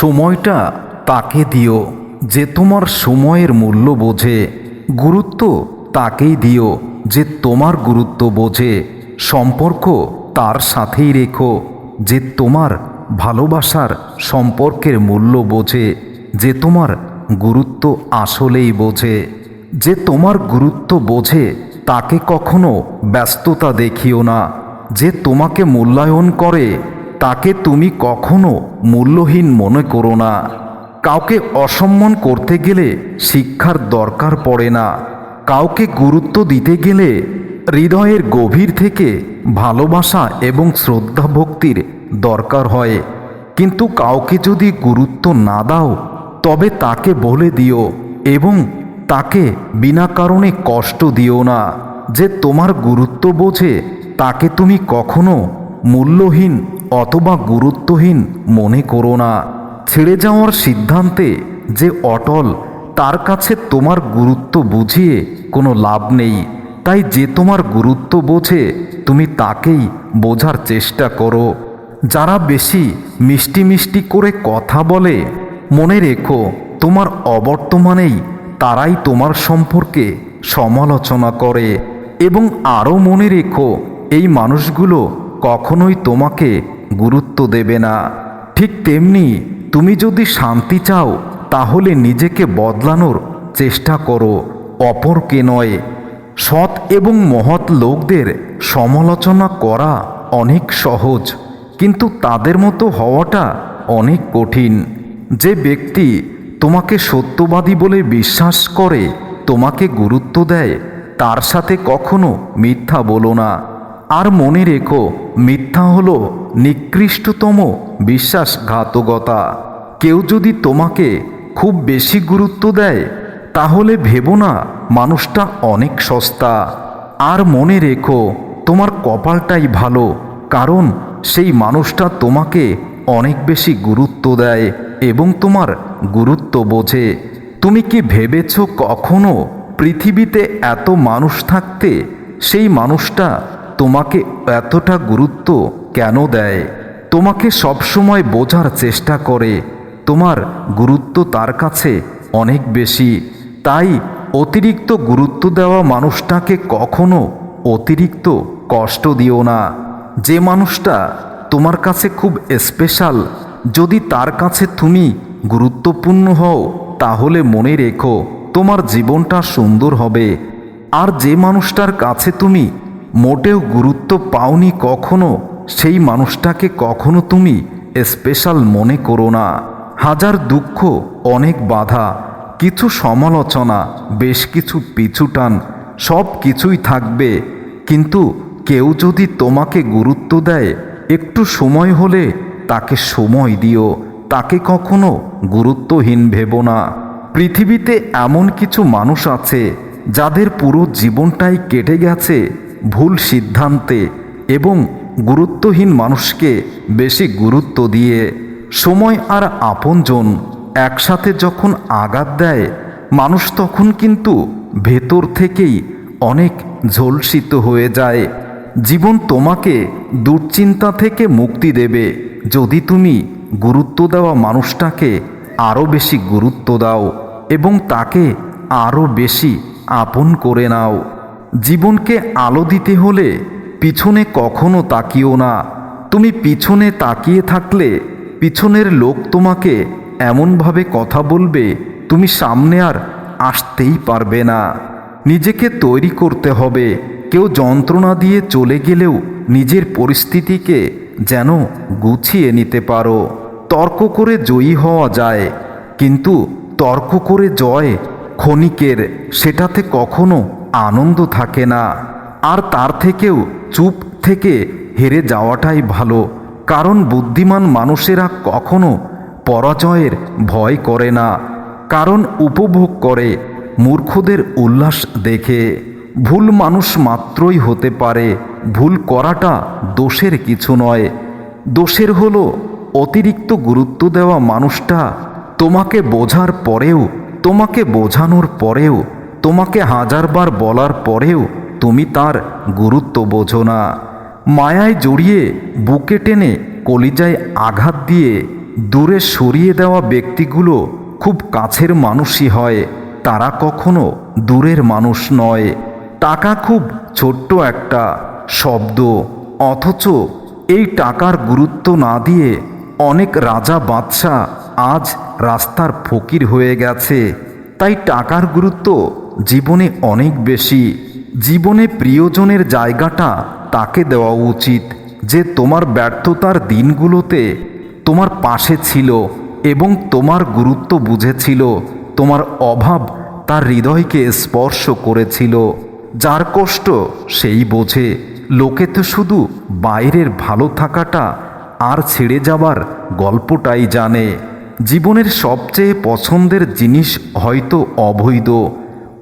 সময়টা তাকে দিও যে তোমার সময়ের মূল্য বোঝে। গুরুত্ব তাকেই দিও যে তোমার গুরুত্ব বোঝে। সম্পর্ক তার সাথেই রেখো যে তোমার ভালোবাসার সম্পর্কের মূল্য বোঝে। যে তোমার গুরুত্ব আসলেই বোঝে। যে তোমার গুরুত্ব বোঝে তাকে কখনো ব্যস্ততা দেখিও না। যে তোমাকে মূল্যায়ন করে তাকে তুমি কখনো মূল্যহীন মনে করো না। কাউকে অসম্মান করতে গেলে শিক্ষার দরকার পড়ে না। কাউকে গুরুত্ব দিতে গেলে হৃদয়ের গভীর থেকে ভালোবাসা এবং শ্রদ্ধা ভক্তির দরকার হয়। কিন্তু কাউকে যদি গুরুত্ব না দাও, তবে তাকে বলে দিও এবং তাকে বিনা কারণে কষ্ট দিও না। যে তোমার গুরুত্ব বোঝে, তাকে তুমি কখনো মূল্যহীন অথবা গুরুত্বহীন মনে করো না। ছেড়ে যাওয়ার সিদ্ধান্তে যে অটল, তার কাছে তোমার গুরুত্ব বুঝিয়ে কোনো লাভ নেই। তাই যে তোমার গুরুত্ব বোঝে, তুমি তাকেই বোঝার চেষ্টা করো। যারা বেশি মিষ্টি মিষ্টি করে কথা বলে, মনে রেখো, তোমার অবর্তমানেই তারাই তোমার সম্পর্কে সমালোচনা করে। এবং আরও মনে রেখো, এই মানুষগুলো কখনোই তোমাকে গুরুত্ব দেবে না। ঠিক তেমনি তুমি যদি শান্তি চাও, তাহলে নিজেকে বদলানোর চেষ্টা করো। অপরকে নয়, সৎ এবং মহৎ লোকদের সমালোচনা করা অনেক সহজ, কিন্তু তাদের মতো হওয়াটা অনেক কঠিন। যে ব্যক্তি তোমাকে সত্যবাদী বলে বিশ্বাস করে, তোমাকে গুরুত্ব দেয়, তার সাথে কখনো মিথ্যা বলো না। আর মনে রেখো, মিথ্যা হলো নিকৃষ্টতম বিশ্বাসঘাতকতা। কেউ যদি তোমাকে খুব বেশি গুরুত্ব দেয়, তাহলে ভেবো না, মানুষটা অনেক সস্তা। আর মনে রেখো, তোমার কপালটাই ভালো, কারণ সেই মানুষটা তোমাকে অনেক বেশি গুরুত্ব দেয় এবং তোমার গুরুত্ব বোঝে। তুমি কি ভেবেছ কখনো পৃথিবীতে এত মানুষ থাকতে সেই মানুষটা তোমাকে এতটা গুরুত্ব কেন দেয়? তোমাকে সবসময় বোঝার চেষ্টা করে। তোমার গুরুত্ব তার কাছে অনেক বেশি। তাই অতিরিক্ত গুরুত্ব দেওয়া মানুষটাকে কখনো অতিরিক্ত কষ্ট দিও না। যে মানুষটা তোমার কাছে খুব স্পেশাল যদি তার কাছে তুমি গুরুত্বপূর্ণ হও, তাহলে মনে রেখো তোমার জীবনটা সুন্দর হবে। আর যে মানুষটার কাছে তুমি মোটেও গুরুত্ব পাওনি কখনো, সেই মানুষটাকে কখনো তুমি স্পেশাল মনে করো না। হাজার দুঃখ, অনেক বাধা, কিছু সমালোচনা, বেশ কিছু পিছুটান সব কিছুই থাকবে। কিন্তু কেউ যদি তোমাকে গুরুত্ব দেয়, একটু সময় হলে তাকে সময় দিও, তাকে কখনো গুরুত্বহীন ভেবো না। পৃথিবীতে এমন কিছু মানুষ আছে, যাদের পুরো জীবনটাই কেটে গেছে ভুল সিদ্ধান্তে এবং গুরুত্বহীন মানুষকে বেশি গুরুত্ব দিয়ে সময় আর আপনজন একসাথে যখন আঘাত দেয়, মানুষ তখন কিন্তু ভেতর থেকেই অনেক ঝলসিত হয়ে যায়। জীবন তোমাকে দুশ্চিন্তা থেকে মুক্তি দেবে। যদি তুমি গুরুত্ব দেওয়া মানুষটাকে আরও বেশি গুরুত্ব দাও এবং তাকে আরও বেশি আপন করে নাও। জীবনকে আলো দিতে হলে পিছনে কখনো তাকিও না। তুমি পিছনে তাকিয়ে থাকলে পিছনের লোক তোমাকে এমনভাবে কথা বলবে, তুমি সামনে আর আসতেই পারবে না। নিজেকে তৈরি করতে হবে। কেউ যন্ত্রণা দিয়ে চলে গেলেও নিজের পরিস্থিতিকে যেন গুছিয়ে নিতে পারো। তর্ক করে জয়ী হওয়া যায়, কিন্তু তর্ক করে জয় ক্ষণিকের, সেটাতে কখনো আনন্দ থাকে না। আর তার থেকেও চুপ থেকে হেরে যাওয়াটাই ভালো। কারণ বুদ্ধিমান মানুষেরা কখনো পরাজয়ের ভয় করে না। কারণ উপভোগ করে, মূর্খদের উল্লাস দেখে। ভুল মানুষ মাত্রই হতে পারে, ভুল করাটা দোষের কিছু নয়। দোষের হলো অতিরিক্ত গুরুত্ব দেওয়া মানুষটা তোমাকে বোঝার পরেও, তোমাকে বোঝানোর পরেও তোমাকে হাজারবার বলার পরেও তুমি তার গুরুত্ব বোঝো না। মায়ায় জড়িয়ে বুকে টেনে কলিজায় আঘাত দিয়ে দূরে সরিয়ে দেওয়া ব্যক্তিগুলো খুব কাছের মানুষই হয়। তারা কখনো দূরের মানুষ নয়। টাকা খুব ছোট্ট একটা শব্দ, অথচ এই টাকার গুরুত্ব না দিয়ে অনেক রাজা বাদশাহ আজ রাস্তার ফকির হয়ে গেছে। তাই টাকার গুরুত্ব জীবনে অনেক বেশি। জীবনে প্রিয়জনের জায়গাটা তাকে দেওয়া উচিত যে তোমার ব্যর্থতার দিনগুলোতে তোমার পাশে ছিল এবং তোমার গুরুত্ব বুঝেছিল, তোমার অভাব তার হৃদয়কে স্পর্শ করেছিল। যার কষ্ট সেই বোঝে। লোকে তো শুধু বাইরের ভালো থাকাটা আর ছেড়ে যাবার গল্পটাই জানে। জীবনের সবচেয়ে পছন্দের জিনিস হয়তো অবৈধ।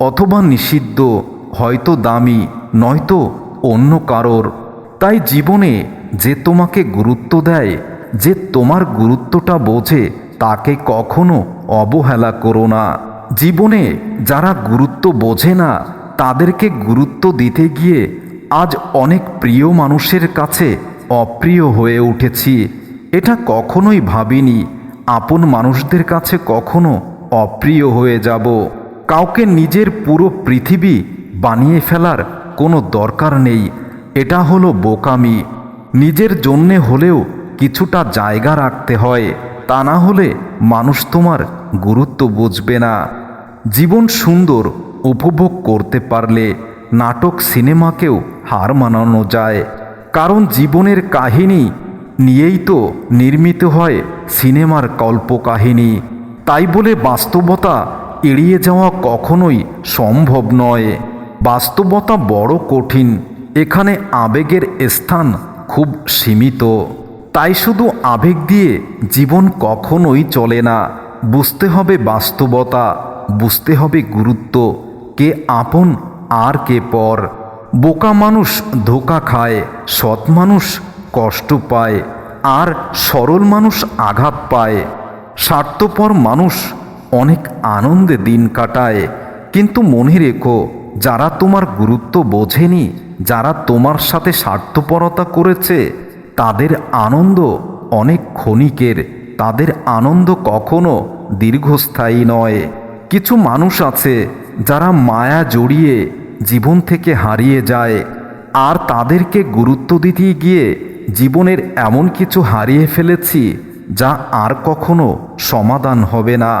অথবা নিষিদ্ধ, হয়তো দামি, নয়তো অন্য কারোর। তাই জীবনে যে তোমাকে গুরুত্ব দেয়, যে তোমার গুরুত্বটা বোঝে, তাকে কখনো অবহেলা করো না। জীবনে যারা গুরুত্ব বোঝে না, তাদেরকে গুরুত্ব দিতে গিয়ে আজ অনেক প্রিয় মানুষের কাছে অপ্রিয় হয়ে উঠেছি। এটা কখনোই ভাবিনি, আপন মানুষদের কাছে কখনো অপ্রিয় হয়ে যাব। কাউকে নিজের পুরো পৃথিবী বানিয়ে ফেলার কোনো দরকার নেই। এটা হলো বোকামি। নিজের জন্যে হলেও কিছুটা জায়গা রাখতে হয়। তা না হলে মানুষ তোমার গুরুত্ব বুঝবে না। জীবন সুন্দর উপভোগ করতে পারলে নাটক সিনেমাকেও হার মানানো যায়। কারণ জীবনের কাহিনী নিয়েই তো নির্মিত হয় সিনেমার কল্পকাহিনী। তাই বলে বাস্তবতা এড়িয়ে যাওয়া কখনোই সম্ভব নয়। বাস্তবতা বড় কঠিন। এখানে আবেগের স্থান খুব সীমিত। তাই শুধু আবেগ দিয়ে জীবন কখনোই চলে না। বুঝতে হবে বাস্তবতা, বুঝতে হবে গুরুত্ব, কে আপন আর কে পর। বোকা মানুষ ধোকা খায়, সৎ মানুষ কষ্ট পায়, আর সরল মানুষ আঘাত পায়। স্বার্থপর মানুষ অনেক আনন্দে দিন কাটায়। কিন্তু মনে রেখো, যারা তোমার গুরুত্ব বোঝেনি, যারা তোমার সাথে স্বার্থপরতা করেছে, তাদের আনন্দ অনেক ক্ষণিকের। তাদের আনন্দ কখনো দীর্ঘস্থায়ী নয়। কিছু মানুষ আছে, যারা মায়া জড়িয়ে জীবন থেকে হারিয়ে যায়, আর তাদেরকে গুরুত্ব দিতে গিয়ে জীবনের এমন কিছু হারিয়ে ফেলেছি, যা আর কখনো সমাধান হবে না।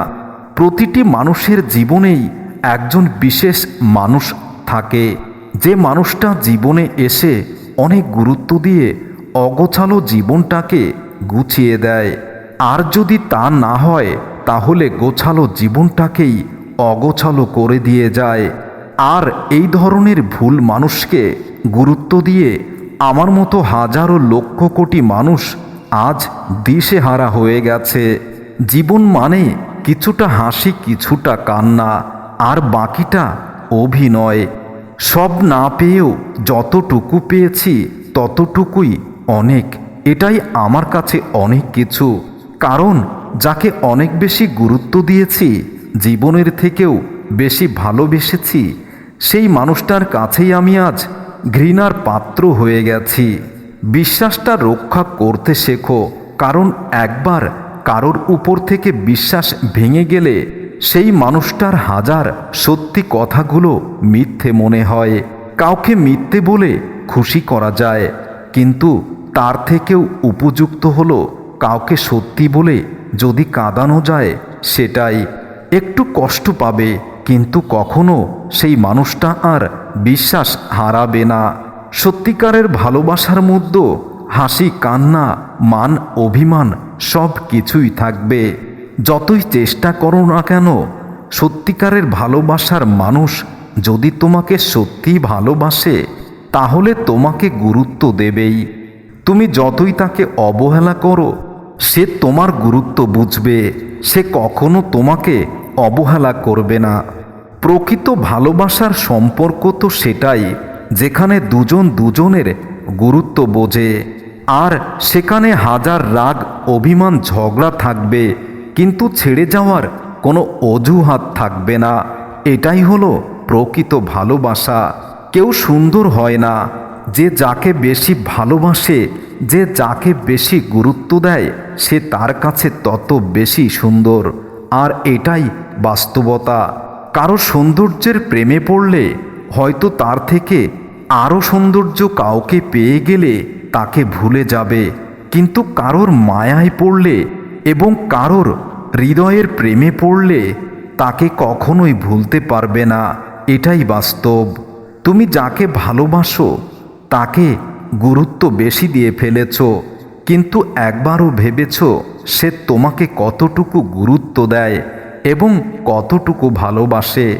প্রতিটি মানুষের জীবনেই একজন বিশেষ মানুষ থাকে। যে মানুষটা জীবনে এসে অনেক গুরুত্ব দিয়ে অগোছালো জীবনটাকে গুছিয়ে দেয়। আর যদি তা না হয়, তাহলে গোছালো জীবনটাকেই অগোছালো করে দিয়ে যায়। আর এই ধরনের ভুল মানুষকে গুরুত্ব দিয়ে আমার মতো হাজারো লক্ষ কোটি মানুষ আজ দিশেহারা হয়ে গেছে। জীবন মানে কিছুটা হাসি, কিছুটা কান্না, আর বাকিটা অভিনয়। সব না পেয়েও যতটুকু পেয়েছি, ততটুকুই অনেক। এটাই আমার কাছে অনেক কিছু। কারণ, যাকে অনেক বেশি গুরুত্ব দিয়েছি, জীবনের থেকেও বেশি ভালোবেসেছি, সেই মানুষটার কাছেই আমি আজ ঘৃণার পাত্র হয়ে গেছি। বিশ্বাসটা রক্ষা করতে শেখো, কারণ একবার কারোর উপর থেকে বিশ্বাস ভেঙে গেলে সেই মানুষটার হাজার সত্যি কথাগুলো মিথ্যে মনে হয়, কাউকে মিথ্যে বলে খুশি করা যায়, কিন্তু তার থেকেও উপযুক্ত হলো কাউকে সত্যি বলে যদি কাঁদানো যায়, সেটাই। একটু কষ্ট পাবে, কিন্তু কখনো সেই মানুষটা আর বিশ্বাস হারাবে না। সত্যিকারের ভালোবাসার মধ্যে হাসি, কান্না, মান, অভিমান সব কিছুই থাকবে। যতই চেষ্টা করো না কেন, সত্যিকারের ভালোবাসার মানুষ যদি তোমাকে সত্যি ভালোবাসে, তাহলে তোমাকে গুরুত্ব দেবেই। তুমি যতই তাকে অবহেলা করো, সে তোমার গুরুত্ব বুঝবে। সে কখনো তোমাকে অবহেলা করবে না। প্রকৃত ভালোবাসার সম্পর্ক তো সেটাই, যেখানে দুজন দুজনের গুরুত্ব বোঝে। আর সেখানে হাজার রাগ, অভিমান, ঝগড়া থাকবে, কিন্তু ছেড়ে যাওয়ার কোনো অজুহাত থাকবে না। এটাই হলো প্রকৃত ভালোবাসা। কেউ সুন্দর হয় না, যে যাকে বেশি ভালোবাসে, যে যাকে বেশি গুরুত্ব দেয়, সে তার কাছে তত বেশি সুন্দর। আর এটাই বাস্তবতা। কারও সৌন্দর্যের প্রেমে পড়লে হয়তো তার থেকে আরও সৌন্দর্য কাউকে পেয়ে গেলে তাকে ভুলে যাবে। কিন্তু কারোর মায়ায় পড়লে এবং কারোর হৃদয়ের প্রেমে পড়লে তাকে কখনোই ভুলতে পারবে না। এটাই বাস্তব। তুমি যাকে ভালোবাসো, তাকে গুরুত্ব বেশি দিয়ে ফেলেছ। কিন্তু একবারও ভেবেছ সে তোমাকে কতটুকু গুরুত্ব দেয় এবং কতটুকু ভালোবাসে?